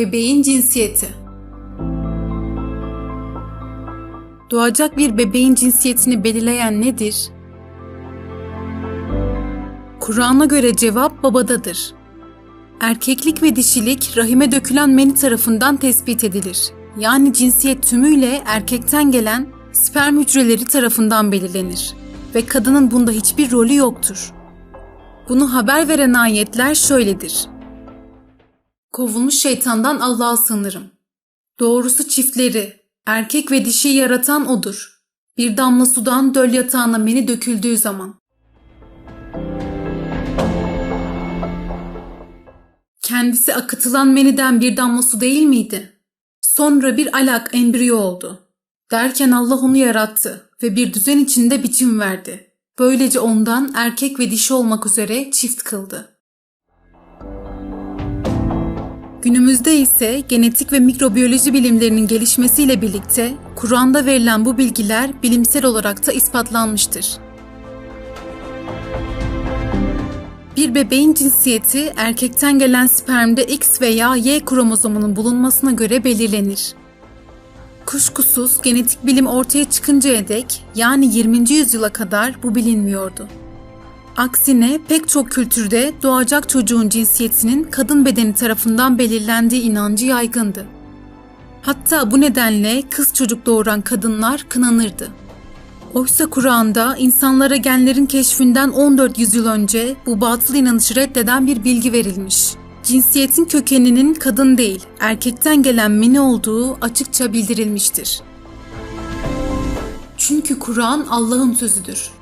Bebeğin cinsiyeti Doğacak bir bebeğin cinsiyetini belirleyen nedir? Kur'an'a göre cevap babadadır. Erkeklik ve dişilik rahime dökülen meni tarafından tespit edilir. Yani cinsiyet tümüyle erkekten gelen sperm hücreleri tarafından belirlenir ve kadının bunda hiçbir rolü yoktur. Bunu haber veren ayetler şöyledir. Kovulmuş şeytandan Allah'a sığınırım. Doğrusu çiftleri, erkek ve dişi yaratan O'dur. Bir damla sudan döl yatağına meni döküldüğü zaman. Kendisi akıtılan meniden bir damla su değil miydi? Sonra bir alak embriyo oldu. Derken Allah onu yarattı ve bir düzen içinde biçim verdi. Böylece ondan erkek ve dişi olmak üzere çift kıldı. Günümüzde ise genetik ve mikrobiyoloji bilimlerinin gelişmesiyle birlikte Kur'an'da verilen bu bilgiler bilimsel olarak da ispatlanmıştır. Bir bebeğin cinsiyeti erkekten gelen spermde X veya Y kromozomunun bulunmasına göre belirlenir. Kuşkusuz genetik bilim ortaya çıkıncaya dek yani 20. yüzyıla kadar bu bilinmiyordu. Aksine pek çok kültürde doğacak çocuğun cinsiyetinin kadın bedeni tarafından belirlendiği inancı yaygındı. Hatta bu nedenle kız çocuk doğuran kadınlar kınanırdı. Oysa Kur'an'da insanlara genlerin keşfinden 14 yüzyıl önce bu batıl inanışı reddeden bir bilgi verilmiş. Cinsiyetin kökeninin kadın değil, erkekten gelen meni olduğu açıkça bildirilmiştir. Çünkü Kur'an Allah'ın sözüdür.